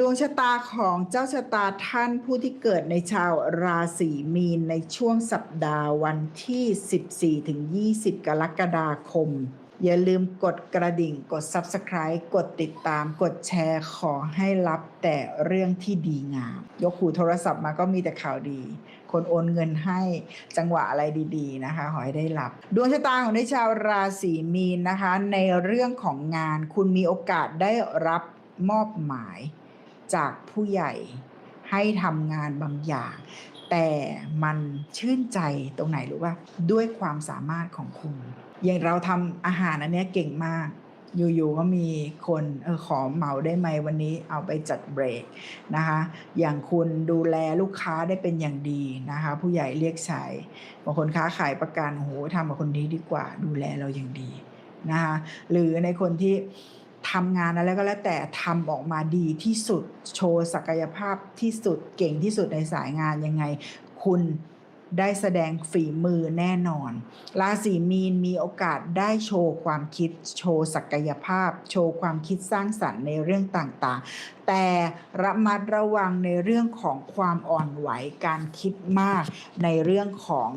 ดวงชะตาของเจ้าชะตาท่านผู้ที่เกิดในชาวราศีมีนในช่วงสัปดาห์วันที่ 14 ถึง 20 กรกฎาคม อย่าลืมกดกระดิ่งกด Subscribe กดติดตามกดแชร์ขอให้รับแต่เรื่องที่ดีงาม ยกหูโทรศัพท์มาก็มีแต่ข่าวดี คนโอนเงินให้จังหวะอะไรดีๆนะคะขอให้ได้รับ ดวงชะตาของในชาวราศีมีนนะคะ ในเรื่องของงานคุณมีโอกาสได้รับมอบหมาย จากผู้ใหญ่ให้ทำงานบางอย่าง แต่มันชื่นใจตรงไหนรู้ป่ะด้วยความสามารถของคุณ อย่างเราทำอาหารอันนี้เก่งมาก อยู่ๆก็มีคนเออขอเหมาได้ไหมวันนี้เอาไปจัดเบรกนะคะอย่างคุณดูแลลูกค้าได้เป็นอย่างดีนะคะผู้ใหญ่เรียกใช้บางคนค้าขายประกันโหทำกับคนนี้ดีกว่า ดูแลเราอย่างดีนะคะหรือในคนที่ ทำงานอะไรก็แล้วแต่ทำออกมาดีที่สุดโชว์ศักยภาพที่สุดเก่งที่สุดในสายงานยังไง คุณได้แสดงฝีมือแน่นอน ราศีมีนมีโอกาสได้โชว์ความคิด โชว์ศักยภาพ โชว์ความคิดสร้างสรรค์ในเรื่องต่างๆ แต่ระมัดระวังในเรื่องของความอ่อนไหวการคิดมากในเรื่องของ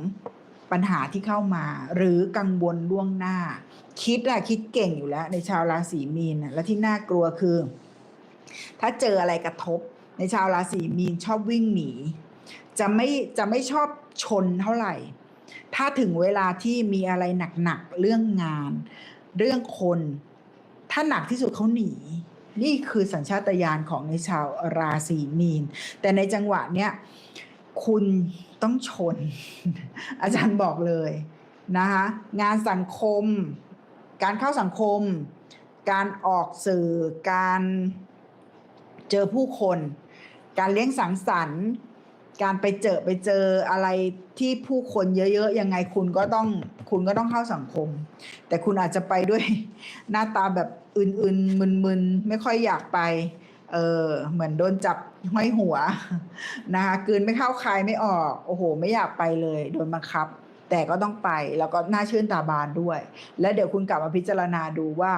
ปัญหาที่เข้ามา หรือกังวลล่วงหน้า คิดอะคิดเก่งอยู่แล้ว ในชาวราศีมีนนะและที่น่ากลัวคือ ถ้าเจออะไรกระทบ ในชาวราศีมีนชอบวิ่งหนี จะไม่จะไม่ชอบชนเท่าไหร่ ถ้าถึงเวลาที่มีอะไรหนักๆเรื่องงาน เรื่องคน ถ้าหนักที่สุดเขาหนีนี่คือสัญชาตญาณของในชาวราศีมีน แต่ในจังหวะเนี้ย คุณต้องชน อาจารย์บอกเลยนะคะงานสังคม การเข้าสังคม การออกสื่อ การเจอผู้คน การเลี้ยงสังสรรค์ การไปเจอไปเจออะไรที่ผู้คนเยอะๆยังไงคุณก็ต้องคุณก็ต้องเข้าสังคม แต่คุณอาจจะไปด้วยหน้าตาแบบอื่นๆมึนๆไม่ค่อยอยากไป เออเหมือนโดนจับห้อยหัวนะคะกืนไม่เข้าคายไม่ออก โอ้โห ไม่อยากไปเลยโดนบังคับ แต่ก็ต้องไปแล้วก็น่าชื่นตาบานด้วย แล้วเดี๋ยวคุณกลับมาพิจารณาดูว่า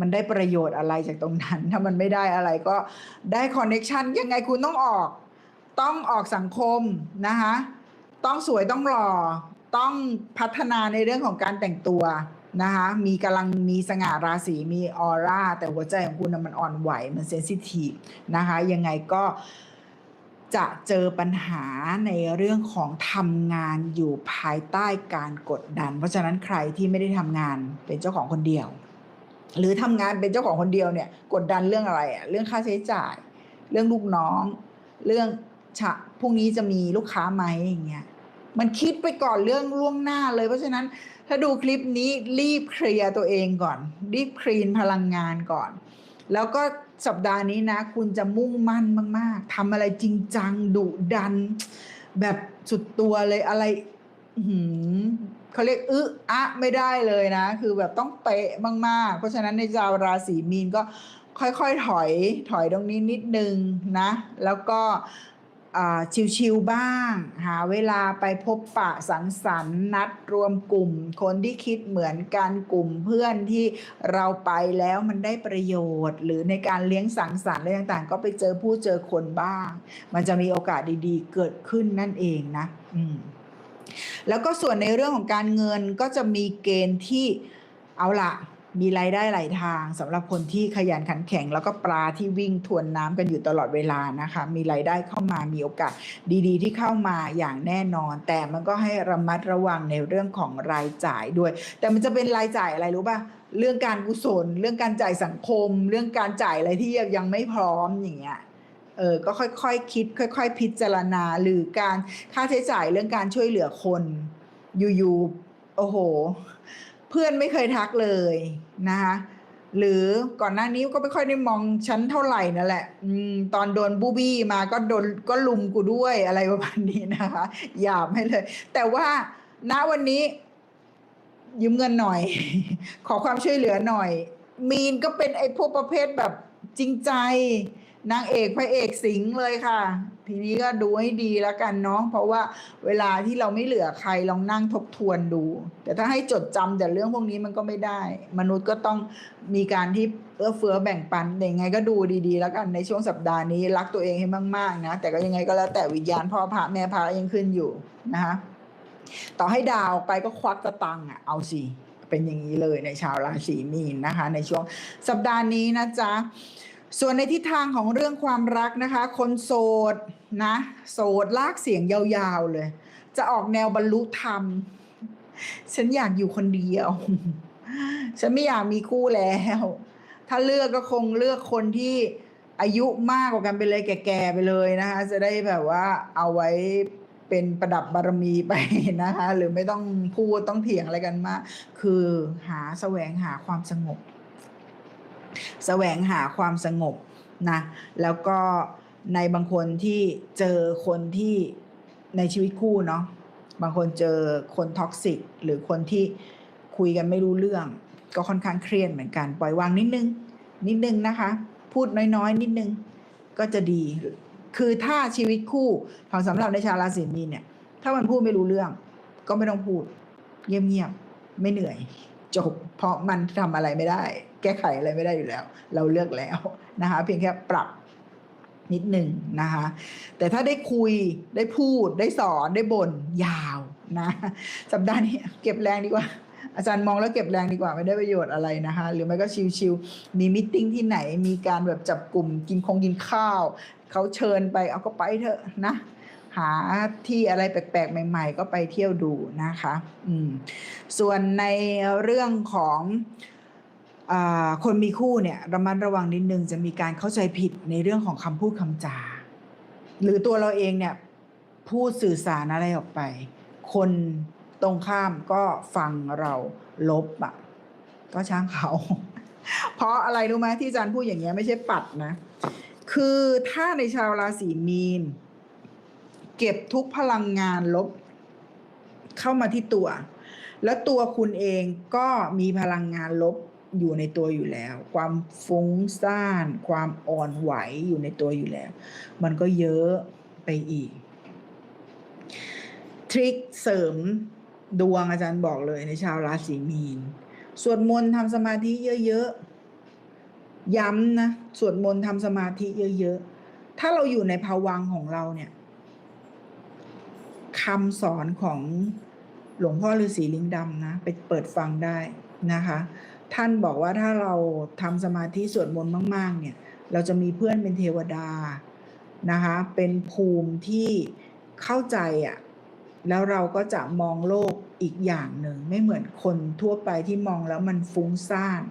มันได้ประโยชน์อะไรจากตรงนั้น ถ้ามันไม่ได้อะไรก็ได้คอนเน็ชันยังไงคุณต้องออก ต้องออกสังคมนะคะต้องสวยต้องหล่อ ต้องพัฒนาในเรื่องของการแต่งตัว นะคะมีกำลังมีสง่าราศีมีออร่า แต่หัวใจของคุณนะมันอ่อนไหวมันเซนซิทีฟนะคะยังไงก็จะเจอปัญหาในเรื่องของทำงานอยู่ภายใต้การกดดัน เพราะฉะนั้นใครที่ไม่ได้ทำงานเป็นเจ้าของคนเดียว หรือทำงานเป็นเจ้าของคนเดียวเนี่ยกดดันเรื่องอะไรอะเรื่องค่าใช้จ่าย เรื่องลูกน้อง เรื่องฉะพรุ่งนี้จะมีลูกค้าไหมอย่างเงี้ย มันคิดไปก่อนเรื่องล่วงหน้าเลย เพราะฉะนั้นถ้าดูคลิปนี้รีบเคลียร์ตัวเองก่อน รีบคลีนพลังงานก่อน แล้วก็สัปดาห์นี้นะ คุณจะมุ่งมั่นมาก ๆทำอะไรจริงจังดุดัน แบบสุดตัวเลยอะไรหือเขาเรียกอึอะไม่ได้เลยนะ คือแบบต้องเป๊ะมาก ๆ เพราะฉะนั้นในชาวราศีมีนก็ค่อยๆ ถอยถอยตรงนี้นิดนึงนะ แล้วก็ ชิวๆบ้าง หาเวลาไปพบปะสังสรรค์นัดรวมกลุ่ม คนที่คิดเหมือนกันกลุ่มเพื่อนที่เราไปแล้วมันได้ประโยชน์ หรือในการเลี้ยงสังสรรค์อะไรต่างๆ ก็ไปเจอผู้เจอคนบ้าง มันจะมีโอกาสดีๆ เกิดขึ้นนั่นเองนะอืมแล้วก็ส่วนในเรื่องของการเงินก็จะมีเกณฑ์ที่เอาละ มีรายได้หลายทางสำหรับคนที่ขยันขันแข็ง แล้วก็ปลาที่วิ่งทวนน้ำกันอยู่ตลอดเวลานะคะ มีรายได้เข้ามามีโอกาสดีๆ ที่เข้ามาอย่างแน่นอน แต่มันก็ให้ระมัดระวังในเรื่องของรายจ่ายด้วย แต่มันจะเป็นรายจ่ายอะไรรู้ป่ะเรื่องการกุศล เรื่องการจ่ายสังคม เรื่องการจ่ายอะไรที่ยังไม่พร้อมอย่างเงี้ยเออก็ค่อยๆคคิด ค่อย ๆ พิจารณาหรือการค่าใช้จ่ายเรื่องการช่วยเหลือคนอยู่ๆโอ้โห พื่อนไม่เคยทักเลยนะคะหรือก่อนหน้านี้ก็ไม่ค่อยได้มองฉันเท่าไหร่นั่นแหละอืมตอนโดนบูบี้มาก็โดนก็ลุมกูด้วยอะไรประมาณนี้นะคะหยาบให้เลย แต่ว่าณวันนี้ ยืมเงินหน่อย ขอความช่วยเหลือหน่อย มีนก็เป็นไอ้พวกประเภทแบบจริงใจ นางเอกพระเอกสิงเลยค่ะ ทีนี้ก็ดูให้ดีแล้วกันเนาะเพราะว่าเวลาที่เราไม่เหลือใครลองนั่งทบทวนดู แต่ถ้าให้จดจำแต่เรื่องพวกนี้มันก็ไม่ได้ มนุษย์ก็ต้องมีการที่เอื้อเฟื้อแบ่งปันยังไงก็ดูดีๆ แล้วกันในช่วงสัปดาห์นี้รักตัวเองให้มากๆนะแต่ก็ยังไงก็แล้วแต่วิญญาณพ่อพระแม่พระยังขึ้นอยู่นะคะต่อให้ดาวไปก็ควักกระตังอะเอาสิเป็นอย่างนี้เลยในชาวราศีมีนนะคะ ในช่วงสัปดาห์นี้นะจ๊ะ ส่วนในทิศทางของเรื่องความรักนะคะ คนโสดนะโสดลากเสียงยาวๆเลย จะออกแนวบรรลุธรรม ฉันอยากอยู่คนเดียว ฉันไม่อยากมีคู่แล้ว ถ้าเลือกก็คงเลือกคนที่อายุมากกว่ากันไปเลยแก่ๆไปเลยนะคะ จะได้แบบว่าเอาไว้เป็นประดับบารมีไปนะคะ หรือไม่ต้องพูดต้องเถียงอะไรกันมาก คือหาแสวงหาความสงบ แสวงหาความสงบนะแล้วก็ในบางคนที่เจอคนที่ในชีวิตคู่เนาะบางคนเจอคนท็อกซิกหรือคนที่คุยกันไม่รู้เรื่อง ก็ค่อนข้างเครียดเหมือนกันปล่อยวางนิดนึงนิดนึงนะคะ พูดน้อยๆ นิดนึงก็จะดี คือถ้าชีวิตคู่ของสำหรับในชาวราศีมีนเนี่ยถ้ามันพูดไม่รู้เรื่อง ก็ไม่ต้องพูดเงียบๆไม่เหนื่อย จบเพราะมันทำอะไรไม่ได้ แก้ไขอะไรไม่ได้อยู่แล้ว เราเลือกแล้วนะคะเพียงแค่ปรับนิดหนึ่งนะคะแต่ถ้าได้คุยได้พูดได้สอนได้บ่นยาวนะสัปดาห์นี้เก็บแรงดีกว่า อาจารย์มองแล้วเก็บแรงดีกว่าไม่ได้ประโยชน์อะไรนะคะ หรือไม่ก็ชิวๆมีมิทติ้งที่ไหนมีการแบบจับกลุ่มกินคงกินข้าวเขาเชิญไปเอาก็ไปเถอะนะหาที่อะไรแปลกๆ ใหม่ ๆ ก็ไปเที่ยวดูนะคะ อืม ส่วนในเรื่องของ คนมีคู่เนี่ยระมัดระวังนิดนึงจะมีการเข้าใจผิดในเรื่องของคำพูดคำจา หรือตัวเราเองเนี่ยพูดสื่อสารอะไรออกไป คนตรงข้ามก็ฟังเราลบอะก็ช่างเขา เพราะอะไรรู้ไหมที่อาจารย์พูดอย่างเงี้ยไม่ใช่ปัดนะ คือถ้าในชาวราศีมีน เก็บทุกพลังงานลบ เข้ามาที่ตัว แล้วตัวคุณเองก็มีพลังงานลบ อยู่ในตัวอยู่แล้ว ความฟุ้งซ่าน ความอ่อนไหวอยู่ในตัวอยู่แล้ว มันก็เยอะไปอีก ทริคเสริมดวงอาจารย์บอกเลยในชาวราศีมีน สวดมนต์ทำสมาธิเยอะๆ ย้ำนะ สวดมนต์ทำสมาธิเยอะๆ ถ้าเราอยู่ในภาวังของเราเนี่ยคำสอนของหลวงพ่อฤาษีลิงดำนะ ไปเปิดฟังได้นะคะท่านบอกว่าถ้าเราทำสมาธิสวดมนต์มาก ๆ เนี่ย เราจะมีเพื่อนเป็นเทวดานะคะ เป็นภูมิที่เข้าใจอะ่ะแล้วเราก็จะมองโลกอีกอย่างหนึ่ง ไม่เหมือนคนทั่วไปที่มองแล้วมันฟุ้งซ่าน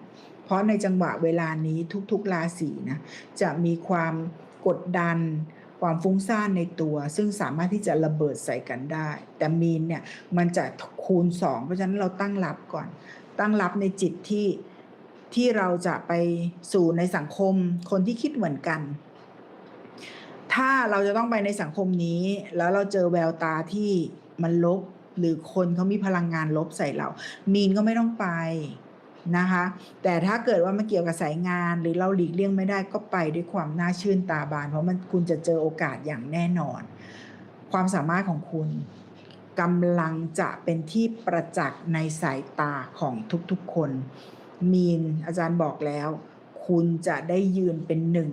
เพราะในจังหวะเวลานี้ทุกๆราศีนะจะมีความกดดันความฟุ้งซ่านในตัว ซึ่งสามารถที่จะระเบิดใส่กันได้ แต่มีนเนี่ยมันจะคูณสองเพราะฉะนั้นเราตั้งรับก่อน ตั้งรับในจิตที่ที่เราจะไปสู่ในสังคมคนที่คิดเหมือนกัน ถ้าเราจะต้องไปในสังคมนี้ แล้วเราเจอแววตาที่มันลบ หรือคนเขามีพลังงานลบใส่เรา มีนก็ไม่ต้องไปนะคะ แต่ถ้าเกิดว่ามันเกี่ยวกับสายงาน หรือเราหลีกเลี่ยงไม่ได้ก็ไปด้วยความน่าชื่นตาบาน เพราะมันคุณจะเจอโอกาสอย่างแน่นอน ความสามารถของคุณ กำลังจะเป็นที่ประจักษ์ในสายตาของทุกๆคน มีนอาจารย์บอกแล้ว คุณจะได้ยืนเป็นหนึ่ง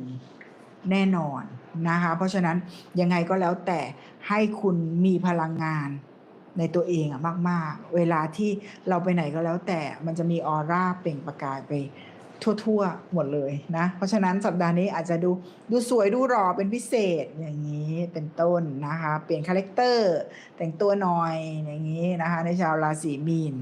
แน่นอนนะคะ เพราะฉะนั้นยังไงก็แล้วแต่ให้คุณมีพลังงานในตัวเองอะมาก ๆ เวลาที่เราไปไหนก็แล้วแต่มันจะมีออร่าเปล่งประกายไป ทั่วๆ หมดเลยนะ เพราะฉะนั้นสัปดาห์นี้อาจจะดูดูสวยดูหล่อเป็นพิเศษอย่างนี้เป็นต้นนะคะ เปลี่ยนคาแรคเตอร์ แต่งตัวหน่อยอย่างนี้นะคะ ในชาวราศีมีน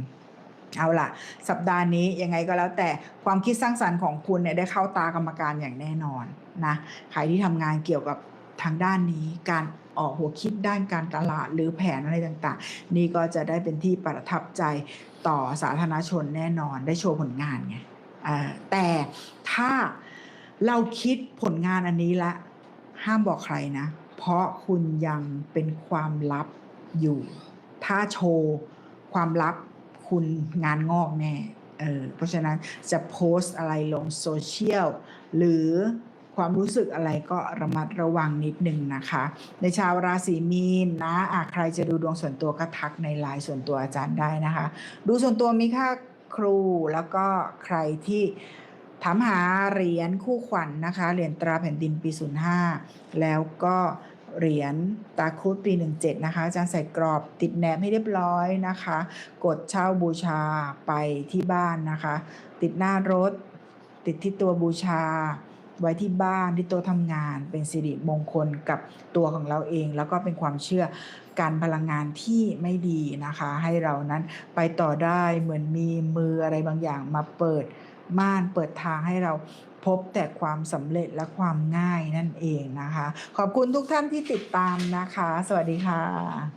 เอาล่ะ สัปดาห์นี้ยังไงก็แล้วแต่ความคิดสร้างสรรค์ของคุณเนี่ยได้เข้าตากรรมการอย่างแน่นอนนะใครที่ทำงานเกี่ยวกับทางด้านนี้การออกหัวคิดด้านการตลาดหรือแผนอะไรต่างๆ นี่ก็จะได้เป็นที่ประทับใจต่อสาธารณชนแน่นอนได้โชว์ผลงานไง แต่ถ้าเราคิดผลงานอันนี้ละ ห้ามบอกใครนะ เพราะคุณยังเป็นความลับอยู่ ถ้าโชว์ความลับคุณงานงอกแน่เออเพราะฉะนั้นจะโพสต์อะไรลงโซเชียลหรือความรู้สึกอะไรก็ระมัดระวังนิดนึงนะคะ ในชาวราศีมีนนะอะใครจะดูดวงส่วนตัวก็ทักในไลน์ส่วนตัวอาจารย์ได้นะคะ ดูส่วนตัวมีค่า ครูแล้วก็ใครที่ถามหาเหรียญคู่ขวัญนนะคะ เหรียญตราแผ่นดินปี 05 แล้วก็เหรียญตาครุฑปี 17 นะคะ อาจารย์ใส่กรอบติดแหนบให้เรียบร้อยนะคะ กดเช่าบูชาไปที่บ้านนะคะ ติดหน้ารถ ติดที่ตัวบูชา ไว้ที่บ้านที่โต๊ะทำงาน เป็นสิริมงคลกับตัวของเราเอง แล้วก็เป็นความเชื่อการพลังงานที่ไม่ดีนะคะ ให้เรานั้นไปต่อได้เหมือนมีมืออะไรบางอย่างมาเปิดม่านเปิดทางให้เราพบแต่ความสำเร็จและความง่ายนั่นเองนะคะ ขอบคุณทุกท่านที่ติดตามนะคะ สวัสดีค่ะ